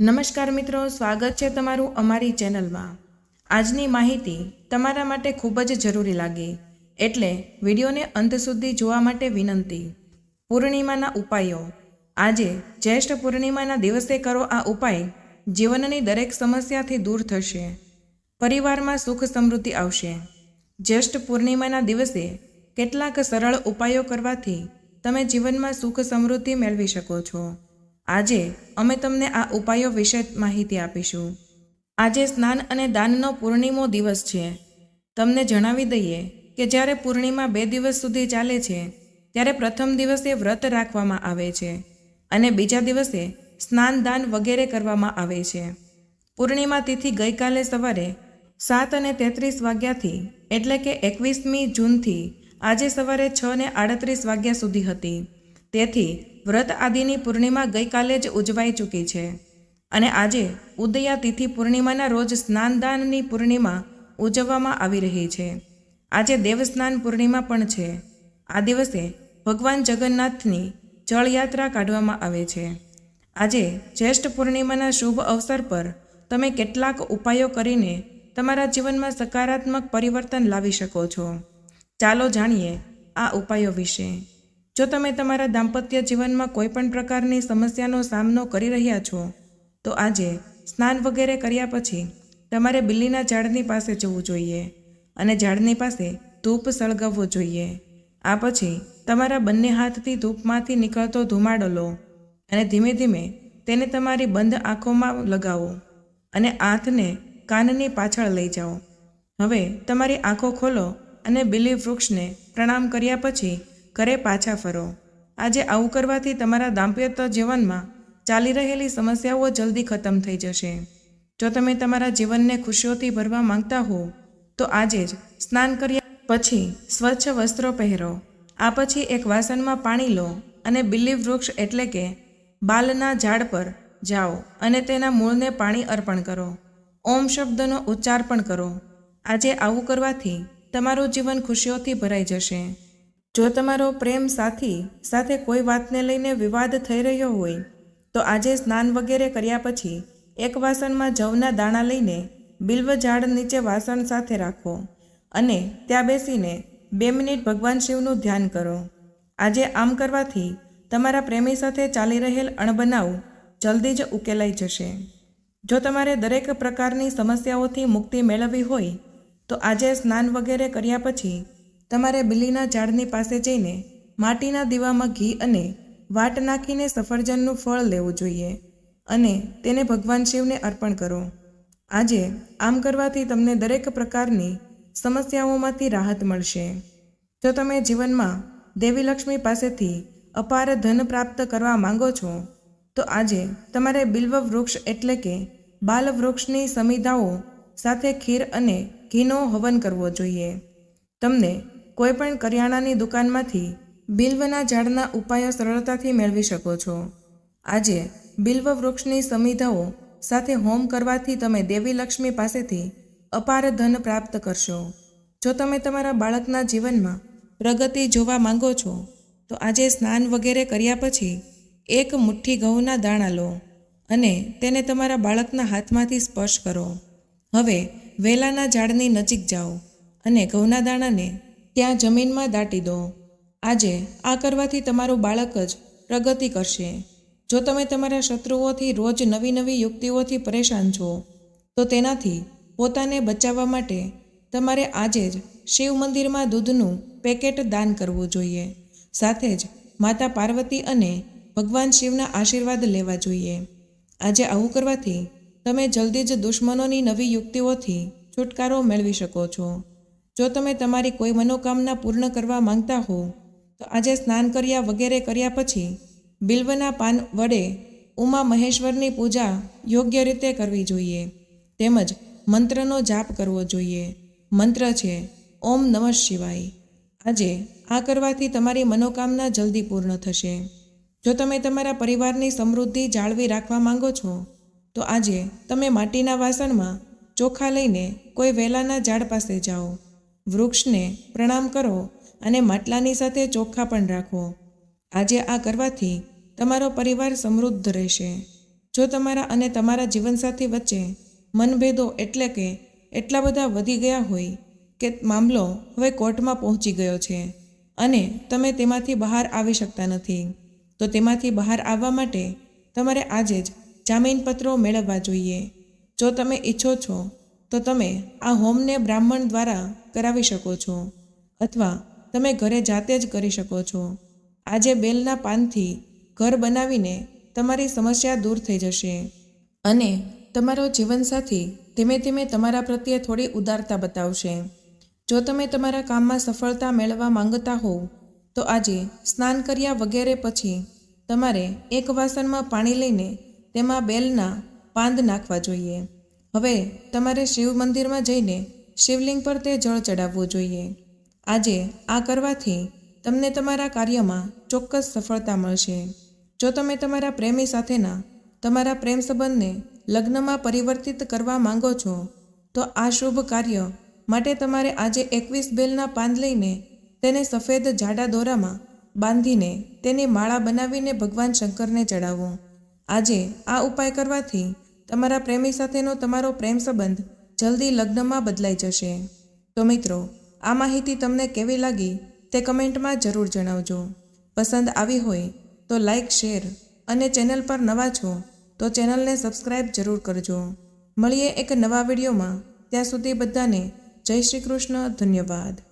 નમસ્કાર મિત્રો, સ્વાગત છે તમારું અમારી ચેનલમાં. આજની માહિતી તમારા માટે ખૂબ જ જરૂરી લાગી, એટલે વિડીયોને અંત સુધી જોવા માટે વિનંતી. પૂર્ણિમાના ઉપાયો. આજે જ્યેષ્ઠ પૂર્ણિમાના દિવસે કરો આ ઉપાય જીવનની દરેક સમસ્યાથી દૂર થશે. પરિવારમાં સુખ સમૃદ્ધિ આવશે. જ્યેષ્ઠ પૂર્ણિમાના દિવસે કેટલાક સરળ ઉપાયો કરવાથી તમે જીવનમાં સુખ સમૃદ્ધિ મેળવી શકો છો. આજે અમે તમને આ ઉપાયો વિશે માહિતી આપીશું. આજે સ્નાન અને દાનનો પૂર્ણિમો દિવસ છે. તમને જણાવી દઈએ કે જ્યારે પૂર્ણિમા બે દિવસ સુધી ચાલે છે, ત્યારે પ્રથમ દિવસે વ્રત રાખવામાં આવે છે અને બીજા દિવસે સ્નાન દાન વગેરે કરવામાં આવે છે. પૂર્ણિમા તિથિ ગઈકાલે સવારે સાત અને તેત્રીસ વાગ્યાથી એટલે કે એકવીસમી જૂનથી આજે સવારે છ ને આડત્રીસ વાગ્યા સુધી હતી. તેથી વ્રત આદિની પૂર્ણિમા ગઈકાલે જ ઉજવાઈ ચૂકી છે. અને આજે ઉદયા તિથિ પૂર્ણિમાના રોજ સ્નાનદાનની પૂર્ણિમા ઉજવવામાં આવી રહી છે. આજે દેવસ્નાન પૂર્ણિમા પણ છે. આ દિવસે ભગવાન જગન્નાથની જળયાત્રા કાઢવામાં આવે છે. આજે જ્યેષ્ઠ પૂર્ણિમાના શુભ અવસર પર તમે કેટલાક ઉપાયો કરીને તમારા જીવનમાં સકારાત્મક પરિવર્તન લાવી શકો છો. ચાલો જાણીએ આ ઉપાયો વિશે. જો તમે તમારા દાંપત્ય જીવનમાં કોઈ પણ પ્રકારની સમસ્યાનો સામનો કરી રહ્યા છો, તો આજે સ્નાન વગેરે કર્યા પછી તમારે બિલ્લીના ઝાડની પાસે જવું જોઈએ અને ઝાડની પાસે ધૂપ સળગાવવો જોઈએ. આ પછી તમારા બંને હાથથી ધૂપમાંથી નીકળતો ધુમાડો લો અને ધીમે ધીમે તેને તમારી બંધ આંખોમાં લગાવો અને હાથને કાનની પાછળ લઈ જાઓ. હવે તમારી આંખો ખોલો અને બિલી વૃક્ષને પ્રણામ કર્યા પછી ઘરે પાછા ફરો. આજે આવું કરવાથી તમારા દાંપત્ય જીવનમાં ચાલી રહેલી સમસ્યાઓ જલ્દી ખતમ થઈ જશે. જો તમે તમારા જીવનને ખુશીઓથી ભરવા માંગતા હો, તો આજે જ સ્નાન કર્યા પછી સ્વચ્છ વસ્ત્રો પહેરો. આ પછી એક વાસણમાં પાણી લો અને બિલ્લી વૃક્ષ એટલે કે બાલના ઝાડ પર જાઓ અને તેના મૂળને પાણી અર્પણ કરો. ઓમ શબ્દનો ઉચ્ચાર પણ કરો. આજે આવું કરવાથી તમારું જીવન ખુશીઓથી ભરાઈ જશે. જો તમારો પ્રેમ સાથી સાથે કોઈ વાતને લઈને વિવાદ થઈ રહ્યો હોય, તો આજે સ્નાન વગેરે કર્યા પછી એક વાસણમાં જવના દાણા લઈને બિલ્વ ઝાડ નીચે વાસણ સાથે રાખો અને ત્યાં બેસીને બે મિનિટ ભગવાન શિવનું ધ્યાન કરો. આજે આમ કરવાથી તમારા પ્રેમી સાથે ચાલી રહેલ અણબનાવ જલ્દી જ ઉકેલાઈ જશે. જો તમારે દરેક પ્રકારની સમસ્યાઓથી મુક્તિ મેળવવી હોય, તો આજે સ્નાન વગેરે કર્યા પછી તમારે બિલીના ઝાડની પાસે જઈને માટીના દીવામાં ઘી અને વાટ નાખીને સફરજનનું ફળ લેવું જોઈએ અને તેને ભગવાન શિવને અર્પણ કરો. આજે આમ કરવાથી તમને દરેક પ્રકારની સમસ્યાઓમાંથી રાહત મળશે. જો તમે જીવનમાં દેવી લક્ષ્મી પાસેથી અપાર ધન પ્રાપ્ત કરવા માંગો છો, તો આજે તમારે બિલ્વ વૃક્ષ એટલે કે બાલ વૃક્ષની સમિધાઓ સાથે ખીર અને ઘીનો હવન કરવો જોઈએ. તમને કોઈપણ કરિયાણાની દુકાનમાંથી બિલ્વના ઝાડના ઉપાયો સરળતાથી મેળવી શકો છો. આજે બિલ્વ વૃક્ષની સમિધાઓ સાથે હોમ કરવાથી તમે દેવી લક્ષ્મી પાસેથી અપાર ધન પ્રાપ્ત કરશો. જો તમે તમારા બાળકના જીવનમાં પ્રગતિ જોવા માંગો છો, તો આજે સ્નાન વગેરે કર્યા પછી એક મુઠ્ઠી ઘઉંના દાણા લો અને તેને તમારા બાળકના હાથમાંથી સ્પર્શ કરો. હવે વેલાના ઝાડની નજીક જાઓ અને ઘઉંના દાણાને ત્યાં જમીનમાં દાટી દો. આજે આ કરવાથી તમારું બાળક જ પ્રગતિ કરશે. જો તમે તમારા શત્રુઓથી રોજ નવી નવી યુક્તિઓથી પરેશાન છો, તો તેનાથી પોતાને બચાવવા માટે તમારે આજે જ શિવ મંદિરમાં દૂધનું પેકેટ દાન કરવું જોઈએ. સાથે જ માતા પાર્વતી અને ભગવાન શિવના આશીર્વાદ લેવા જોઈએ. આજે આવું કરવાથી તમે જલ્દી જ દુશ્મનોની નવી યુક્તિઓથી છુટકારો મેળવી શકો છો. જો તમે તમારી કોઈ મનોકામના પૂર્ણ કરવા માંગતા હો, તો આજે સ્નાન કર્યા વગેરે કર્યા પછી બિલ્વના પાન વડે ઉમા મહેશ્વરની પૂજા યોગ્ય રીતે કરવી જોઈએ. તેમજ મંત્રનો જાપ કરવો જોઈએ. મંત્ર છે, ઓમ નમઃ શિવાય. આજે આ કરવાથી તમારી મનોકામના જલ્દી પૂર્ણ થશે. જો તમે તમારા પરિવારની સમૃદ્ધિ જાળવી રાખવા માંગો છો, તો આજે તમે માટીના વાસણમાં ચોખા લઈને કોઈ વેલાના ઝાડ પાસે જાઓ. વૃક્ષને પ્રણામ કરો અને માટલાની સાથે ચોખ્ખા પણ રાખો. આજે આ કરવાથી તમારો પરિવાર સમૃદ્ધ રહેશે. જો તમારા અને તમારા જીવનસાથી વચ્ચે મનભેદો એટલે કે એટલા બધા વધી ગયા હોય કે મામલો હવે કોર્ટમાં પહોંચી ગયો છે અને તમે તેમાંથી બહાર આવી શકતા નથી, તો તેમાંથી બહાર આવવા માટે તમારે આજે જ જામીનપત્રો મેળવવા જોઈએ. જો તમે ઈચ્છો છો તો તમે આ હોમને બ્રાહ્મણ દ્વારા કરાવી શકો છો, અથવા તમે ઘરે જાતે જ કરી શકો છો. આજે બેલના પાનથી ઘર બનાવીને તમારી સમસ્યા દૂર થઈ જશે. અને તમારો જીવનસાથી ધીમે ધીમે તમારા પ્રત્યે થોડી ઉદારતા બતાવશે. જો તમે તમારા કામમાં સફળતા મેળવવા માંગતા હોવ, તો આજે સ્નાન કર્યા વગેરે પછી તમારે એક વાસણમાં પાણી લઈને તેમાં બેલના પાંદ નાખવા જોઈએ. હવે તમારે શિવ મંદિરમાં જઈને શિવલિંગ પર તે જળ ચડાવવું જોઈએ. આજે આ કરવાથી તમને તમારા કાર્યમાં ચોક્કસ સફળતા મળશે. જો તમે તમારા પ્રેમી સાથેના તમારા પ્રેમ સંબંધને લગ્નમાં પરિવર્તિત કરવા માંગો છો, તો આ શુભ કાર્ય માટે તમારે આજે એકવીસ બેલના પાન લઈને તેને સફેદ જાડા દોરામાં બાંધીને તેની માળા બનાવીને ભગવાન શંકરને ચડાવો આજે આ ઉપાય કરવાથી તમારા પ્રેમી સાથેનો તમારો પ્રેમ સંબંધ જલ્દી લગ્નમાં બદલાઈ જશે. તો મિત્રો, આ માહિતી તમને કેવી લાગી તે કમેન્ટમાં જરૂર જણાવજો. પસંદ આવી હોય તો લાઈક, શેર અને ચેનલ પર નવા છો તો ચેનલને સબસ્ક્રાઈબ જરૂર કરજો. મળીએ એક નવા વિડીયોમાં. ત્યાં સુધી બધાને જય શ્રી કૃષ્ણ, ધન્યવાદ.